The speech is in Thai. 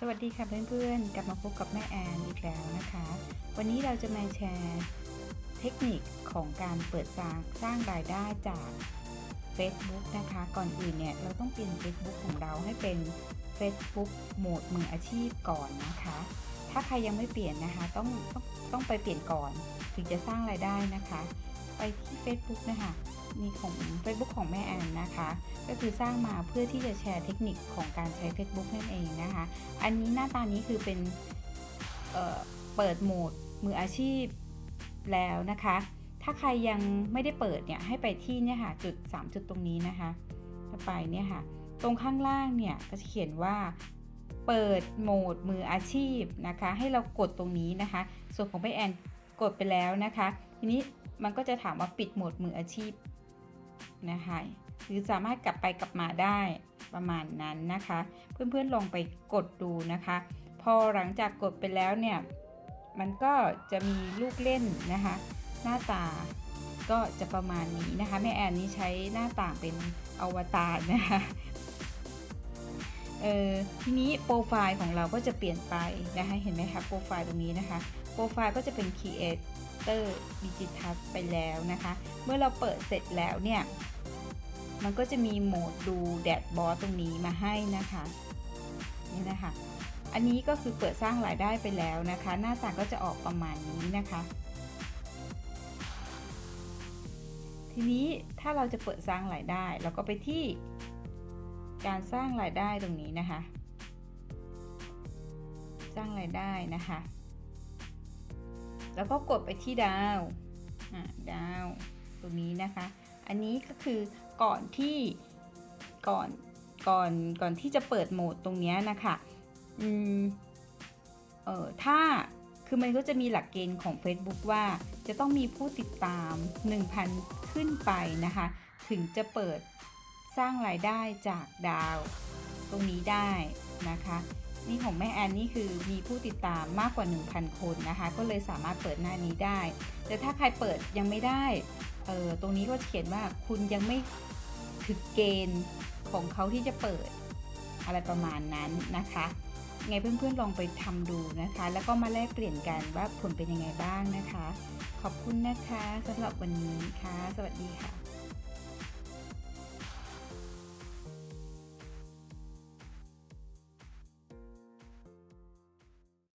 สวัสดีค่ะเพื่อนๆ กลับมาพบกับแม่แอนอีกแล้วนะคะ วันนี้เราจะมาแชร์เทคนิคของการเปิดสร้างสร้างรายได้จาก Facebook นะคะ ก่อนอื่นเนี่ยเราต้องเปลี่ยน Facebook ของเราให้เป็น Facebook โหมดมืออาชีพก่อนนะคะ ถ้าใครยังไม่เปลี่ยนนะคะต้องต้องต้องไปเปลี่ยนก่อนถึงจะสร้างรายได้นะคะ ไปที่ Facebook นะคะมีของ Facebook ของแม่แอนนะคะ ก็คือสร้างมาเพื่อที่จะแชร์เทคนิคของการใช้ Facebook นั่นเองนะคะ อันนี้หน้าตานี้คือเป็นเเปิดโหมดมืออาชีพแล้วนะคะ ถ้าใครยังไม่ได้เปิดเนี่ยให้ไปที่เนี่ยค่ะจุด 3 จุดตรงนี้นะคะจะไปเนี่ยค่ะ ตรงข้างล่างเนี่ยก็จะเขียนว่าเปิดโหมดมืออาชีพนะคะ ให้เรากดตรงนี้นะคะ ส่วนของไปแอนกดไปแล้วนะคะ ทีนี้มันก็จะถามว่าปิดโหมดมืออาชีพ นะคะ หรือสามารถกลับไปกลับมาได้ประมาณนั้นนะคะ เพื่อนๆลองไปกดดูนะคะ พอหลังจากกดไปแล้วเนี่ยมันก็จะมีลูกเล่นนะคะ หน้าตาก็จะประมาณนี้นะคะแม่แอนนี้ใช้หน้าต่างเป็นอวตารนะคะ เออทีนี้โปรไฟล์ของเราก็จะเปลี่ยนไปนะคะเห็นไหมคะโปรไฟล์ตรงนี้นะคะโปรไฟล์ก็จะเป็น Creator Digital ไปแล้วนะคะ เมื่อเราเปิดเสร็จแล้วเนี่ย มันก็จะมีโหมดดูแดดบอสตรงนี้มาให้นะคะนี่นะคะ อันนี้ก็คือเปิดสร้างรายได้ไปแล้วนะคะ หน้าตาก็จะออกประมาณนี้นะคะทีนี้ถ้าเราจะเปิดสร้างรายได้ เราก็ไปที่ การสร้างรายได้ตรงนี้นะคะ สร้างรายได้นะคะ แล้วก็กดไปที่ดาวดาวตรงนี้นะคะ อันนี้ก็คือก่อนที่ก่อนก่อนก่อนที่จะเปิดโหมดตรงนี้นะคะอืมเออถ้าคือมันก็จะมีหลักเกณฑ์ของ Facebook ว่าจะต้องมีผู้ติดตาม 1,000 ขึ้นไปนะคะ ถึงจะเปิด สร้างรายได้จากดาว ตรงนี้ได้นะคะ นี่ของแม่แอนนี่คือมีผู้ติดตามมากกว่า 1,000 คนนะคะ ก็เลยสามารถเปิดหน้านี้ได้ แต่ถ้าใครเปิดยังไม่ได้เออตรงนี้ก็เขียนว่าคุณยังไม่ถึงเกณฑ์ของเขาที่จะเปิดอะไรประมาณนั้นนะคะไงเพื่อนๆลองไปทำดูนะคะ แล้วก็มาแลกเปลี่ยนกันว่าผลเป็นยังไงบ้างนะคะ ขอบคุณนะคะสำหรับวันนี้ค่ะ สวัสดีค่ะ